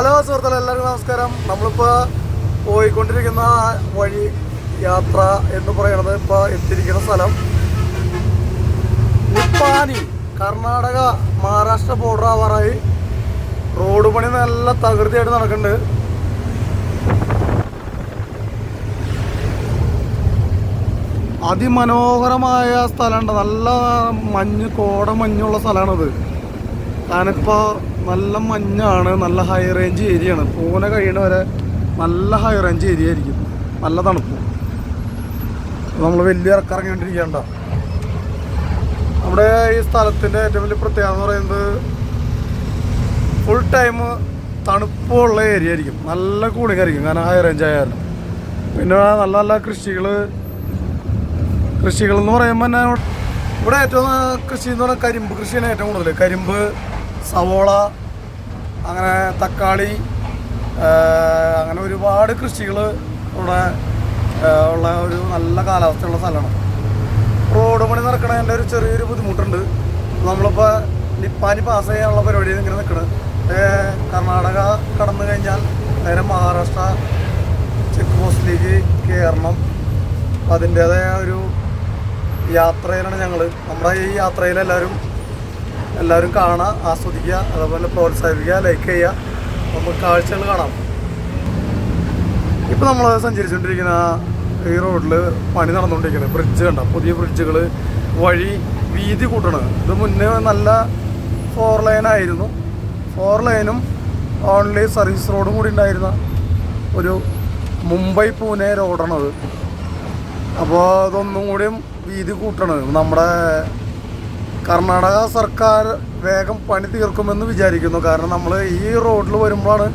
Hello സുഹൃത്തുക്കളെ എല്ലാവർക്കും നമസ്കാരം. നമ്മളിപ്പോൾ പോയിക്കൊണ്ടിരിക്കുന്ന വഴി യാത്ര എന്ന് പറയുന്നത് ഇപ്പോൾ എത്തിയിരിക്കുന്ന സ്ഥലം നിപ്പാനി കർണാടക മഹാരാഷ്ട്ര ബോർഡർ ആവാറായി. റോഡ് പണി നല്ല തകൃതിയായിട്ട് നടക്കുന്നുണ്ട്. അതിമനോഹരമായ സ്ഥലമുണ്ട്. നല്ല മഞ്ഞ് കോട മഞ്ഞുള്ള സ്ഥലമാണിത്. ഇപ്പോൾ നല്ല മഞ്ഞാണ് നല്ല ഹൈ റേഞ്ച് ഏരിയ ആണ്. പൂനെ കഴിയണ വരെ നല്ല ഹൈ റേഞ്ച് ഏരിയ ആയിരിക്കും. നല്ല തണുപ്പ്. നമ്മൾ വലിയ ഇറക്കിറങ്ങിക്കൊണ്ടിരിക്കണ്ട നമ്മുടെ ഈ സ്ഥലത്തിന്റെ ഏറ്റവും വലിയ പ്രത്യേകത എന്ന് പറയുന്നത് ഫുൾ ടൈം തണുപ്പുള്ള ഏരിയ ആയിരിക്കും. നല്ല കൂണിങ്ങായിരിക്കും കാരണം ഹൈ റേഞ്ച് ആയാലും. പിന്നെ നല്ല നല്ല കൃഷികൾ കൃഷികൾ എന്ന് പറയുമ്പോൾ തന്നെ ഇവിടെ ഏറ്റവും കൃഷി എന്ന് പറഞ്ഞാൽ കരിമ്പ് കൃഷിയാണ് ഏറ്റവും കൂടുതൽ കരിമ്പ് സവോള അങ്ങനെ തക്കാളി അങ്ങനെ ഒരുപാട് കൃഷികൾ ഇവിടെ ഉള്ള ഒരു നല്ല കാലാവസ്ഥയുള്ള സ്ഥലമാണ്. റോഡ് പണി നടക്കണതിന്റെ ഒരു ചെറിയൊരു ബുദ്ധിമുട്ടുണ്ട്. നമ്മളിപ്പോൾ നിപ്പാനി പാസ് ചെയ്യാനുള്ള പരിപാടി ഇങ്ങനെ നിൽക്കുന്നത് കർണാടക കടന്നു കഴിഞ്ഞാൽ നേരെ മഹാരാഷ്ട്ര ചെക്ക് പോസ്റ്റിലേക്ക് കയറണം അപ്പം അതിന്റേതായ ഒരു യാത്രയിലാണ് ഞങ്ങൾ നമ്മുടെ ഈ യാത്രയിൽ എല്ലാവരും കാണുക ആസ്വദിക്കുക അതുപോലെ പ്രോത്സാഹിപ്പിക്കുക ലൈക്ക് ചെയ്യുക. നമുക്ക് കാഴ്ചകൾ കാണാം. ഇപ്പോൾ നമ്മൾ സഞ്ചരിച്ചുകൊണ്ടിരിക്കുന്ന ഈ റോഡിൽ പണി നടന്നുകൊണ്ടിരിക്കുന്നത് ബ്രിഡ്ജ് കണ്ട? പുതിയ ബ്രിഡ്ജുകൾ വഴി വീതി കൂട്ടണം. ഇത് മുന്നേ നല്ല ഫോർ ലൈനായിരുന്നു ഫോർ ലൈനും ഓൺലി സർവീസ് റോഡും കൂടി ഉണ്ടായിരുന്ന ഒരു മുംബൈ പൂനെ റോഡാണത് അപ്പോൾ അതൊന്നും കൂടിയും വീതി കൂട്ടണം. നമ്മുടെ കർണാടക സർക്കാർ വേഗം പണി തീർക്കുമെന്ന് വിചാരിക്കുന്നു. കാരണം നമ്മൾ ഈ റോഡിൽ വരുമ്പോഴാണ്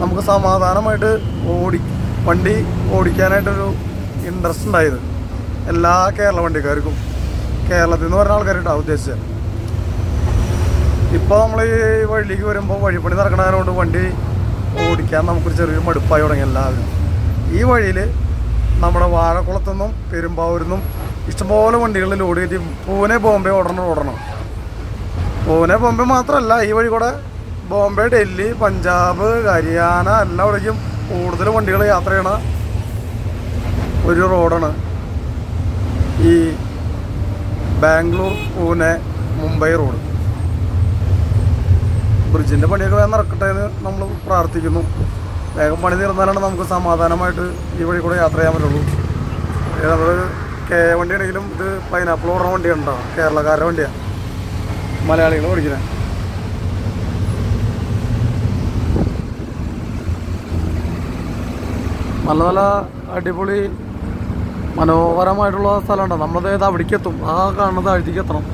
നമുക്ക് സമാധാനമായിട്ട് ഓടി വണ്ടി ഓടിക്കാനായിട്ടൊരു ഇൻട്രസ്റ്റ് ഉണ്ടായത്. എല്ലാ കേരള വണ്ടിക്കാർക്കും. കേരളത്തിൽ നിന്ന് വരുന്ന ആൾക്കാരുണ്ടാവും ഉദ്ദേശിച്ചത്. ഇപ്പോൾ നമ്മൾ ഈ വഴിയിലേക്ക് വരുമ്പോൾ വഴിപ്പണി നടക്കണതുകൊണ്ട് വണ്ടി ഓടിക്കാൻ നമുക്കൊരു ചെറിയൊരു മടുപ്പായി തുടങ്ങി എല്ലാവരും. ഈ വഴിയിൽ നമ്മുടെ വാഴക്കുളത്തുനിന്നും പെരുമ്പാവൂരിൽ നിന്നും ഇഷ്ടംപോലെ വണ്ടികളിൽ ലോഡ് കയറ്റി പൂനെ ബോംബെ ഓടണം ഓടണം. പൂനെ ബോംബെ മാത്രമല്ല ഈ വഴി കൂടെ ബോംബെ ഡൽഹി പഞ്ചാബ് ഹരിയാന എല്ലാവിടേക്കും കൂടുതൽ വണ്ടികൾ യാത്ര ചെയ്യണ ഒരു റോഡാണ് ഈ ബാംഗ്ലൂർ പൂനെ മുംബൈ റോഡ് ബ്രിഡ്ജിന്റെ പണിയൊക്കെ വേഗം നടക്കട്ടെ എന്ന് നമ്മൾ പ്രാർത്ഥിക്കുന്നു. വേഗം പണി തീർന്നാലാണ് നമുക്ക് സമാധാനമായിട്ട് ഈ വഴി കൂടെ യാത്ര ചെയ്യാൻ പറ്റുള്ളൂ. കെ വണ്ടി ആണെങ്കിലും ഇത് പൈനാപ്പിൾ ഓടുന്ന വണ്ടിയുണ്ടോ കേരളക്കാരുടെ വണ്ടിയാണ് മലയാളികൾ ഓടിക്കുന്നത് നല്ല നല്ല അടിപൊളി മനോഹരമായിട്ടുള്ള സ്ഥലമുണ്ട്. നമ്മളത് അവിടേക്ക് എത്തും ആ കാണുന്ന താഴ്ത്തേക്ക് എത്തണം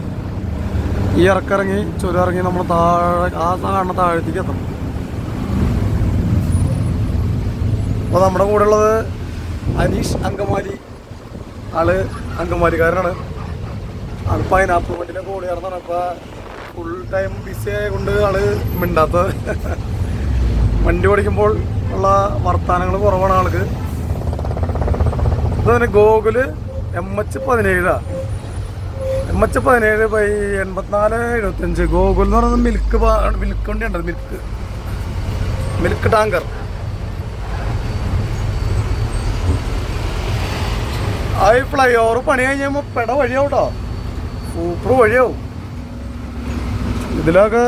ഈ ഇറക്കിറങ്ങി ചുരമിറങ്ങി നമ്മൾ താഴെ ആ കാണുന്ന താഴത്തേക്ക് എത്തണം അപ്പോൾ നമ്മുടെ കൂടെ ഉള്ളത് അനീഷ് അങ്കമാലി ആൾ അങ്കമാലിക്കാരനാണ് ആൾ പൈനാപ്പിൾ വണ്ടിയിലെ കൂടി ഇറങ്ങണം അപ്പോൾ ഫുൾ ടൈം ബിസി ആയതുകൊണ്ട് ആൾ മിണ്ടാത്തത്. വണ്ടി ഓടിക്കുമ്പോൾ ഉള്ള വർത്തമാനങ്ങൾ കുറവാണ് ആൾക്ക്. അതുപോലെ ഗോകുൽ എം എച്ച് പതിനേഴാ എം എച്ച് പതിനേഴ് ബൈ എൺപത്തിനാല് എഴുപത്തഞ്ച് ഗോകുൽ എന്ന് പറയുന്നത് മിൽക്ക് മിൽക്ക് വണ്ടി ഉണ്ടത് മിൽക്ക് മിൽക്ക് ടാങ്കർ ഈ ഫ്ലൈ ഓവർ പണി കഴിഞ്ഞപ്പോൾ പെട വഴിയാവും കേട്ടോ സൂപ്പർ വഴിയാവും. ഇതിലൊക്കെ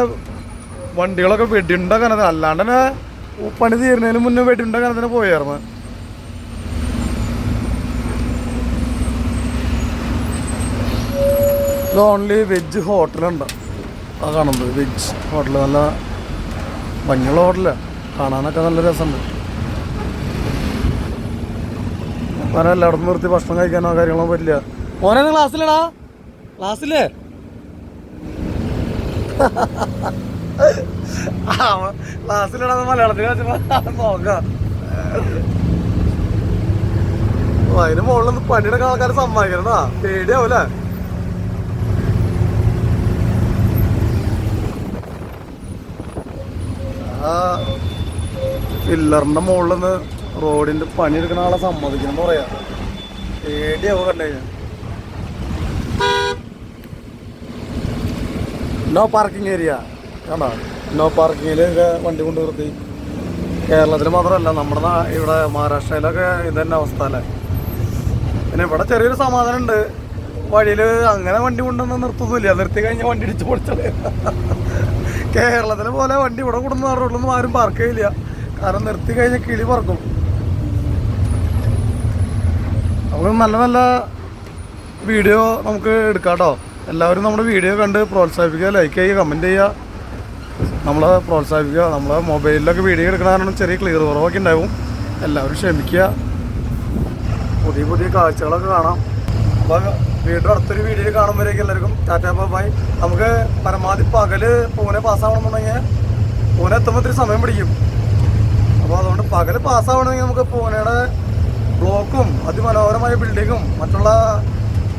വണ്ടികളൊക്കെ വെടിയുണ്ട കനത്തിന് അല്ലാണ്ട് തന്നെ പണി തീരുന്നതിന് മുന്നേ വെടിയുണ്ട കനത്തിന് പോയായിരുന്നു ഓൺലി വെജ് ഹോട്ടലുണ്ട് ആ കാണുന്നത്. വെജ് ഹോട്ടൽ നല്ല ഭംഗിയുള്ള ഹോട്ടലാണ് കാണാനൊക്കെ നല്ല രസമുണ്ട്. അങ്ങനെ എല്ലായിടത്തും നിർത്തി ഭക്ഷണം കഴിക്കാനോ കാര്യങ്ങളോ പറ്റില്ല. മോനെ ക്ലാസ്സിലടാ? ക്ലാസ്സിലേ? ക്ലാസ്സിലടാ മലയാളത്തിൽ നോക്കാം. അതിന് മുകളിൽ പണിയെടുക്കാൻ ആൾക്കാർ സമ്മതിക്കണടാ പേടിയാവൂലേ ആ പില്ലറിന്റെ മുകളിൽ നിന്ന് റോഡിന്റെ പണിയെടുക്കുന്ന ആളെ സമ്മതിക്കണം എന്ന് പറയാ പേടിയാവും കണ്ടു നോ പാർക്കിംഗ് ഏരിയ കണ്ടോ? നോ പാർക്കിങ്ങിൽ വണ്ടി കൊണ്ട് നിർത്തി. കേരളത്തിൽ മാത്രമല്ല നമ്മുടെ ഇവിടെ മഹാരാഷ്ട്രയിലൊക്കെ ഇത് തന്നെ അവസ്ഥ അല്ലേ? പിന്നെ ഇവിടെ ചെറിയൊരു സമാധാനം ഉണ്ട്. വഴിയിൽ അങ്ങനെ വണ്ടി കൊണ്ടുവന്ന് നിർത്തുന്നില്ല. നിർത്തി കഴിഞ്ഞാൽ വണ്ടി ഇടിച്ച് പൊളിച്ചത് കേരളത്തിലെ പോലെ വണ്ടി ഇവിടെ കൊണ്ടുവന്ന് ആരും പാർക്ക് ചെയ്യില്ല. കാരണം നിർത്തി കഴിഞ്ഞാൽ കിളി പറക്കും. നമുക്ക് നല്ല നല്ല വീഡിയോ നമുക്ക് എടുക്കാം കേട്ടോ എല്ലാവരും നമ്മുടെ വീഡിയോ കണ്ട് പ്രോത്സാഹിപ്പിക്കുക ലൈക്ക് ചെയ്യുക കമന്റ് ചെയ്യുക. നമ്മളെ പ്രോത്സാഹിപ്പിക്കുക നമ്മളെ മൊബൈലിലൊക്കെ വീഡിയോ എടുക്കുന്ന കാരണം ചെറിയ ക്ലിയർ കുറവൊക്കെ ഉണ്ടാവും. എല്ലാവരും ക്ഷമിക്കുക. പുതിയ പുതിയ കാഴ്ചകളൊക്കെ കാണാം. അപ്പോൾ വീണ്ടും അടുത്തൊരു വീഡിയോ കാണുമ്പോഴേക്കും എല്ലാവർക്കും ടാറ്റാ ബൈ നമുക്ക് പരമാവധി പകൽ പൂനെ പാസ്സാവണമെന്നുണ്ടെങ്കിൽ പൂനെ എത്തുമ്പോൾ ഇത്തിരി സമയം പിടിക്കും. അപ്പോൾ അതുകൊണ്ട് പകൽ പാസ്സാവണമെങ്കിൽ നമുക്ക് പൂനെയുടെ ബ്ലോക്കും അതിമനോഹരമായ ബിൽഡിങ്ങും മറ്റുള്ള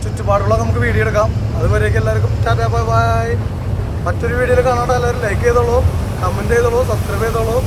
ചുറ്റുപാടുകളൊക്കെ നമുക്ക് വീഡിയോ എടുക്കാം. അതുവരേക്കും എല്ലാവർക്കും ടാറ്റാ ബൈ ബൈ. മറ്റൊരു വീഡിയോയിൽ കാണാണ്ട് എല്ലാവരും ലൈക്ക് ചെയ്തോളൂ കമന്റ് ചെയ്തോളൂ സബ്സ്ക്രൈബ് ചെയ്തോളൂ.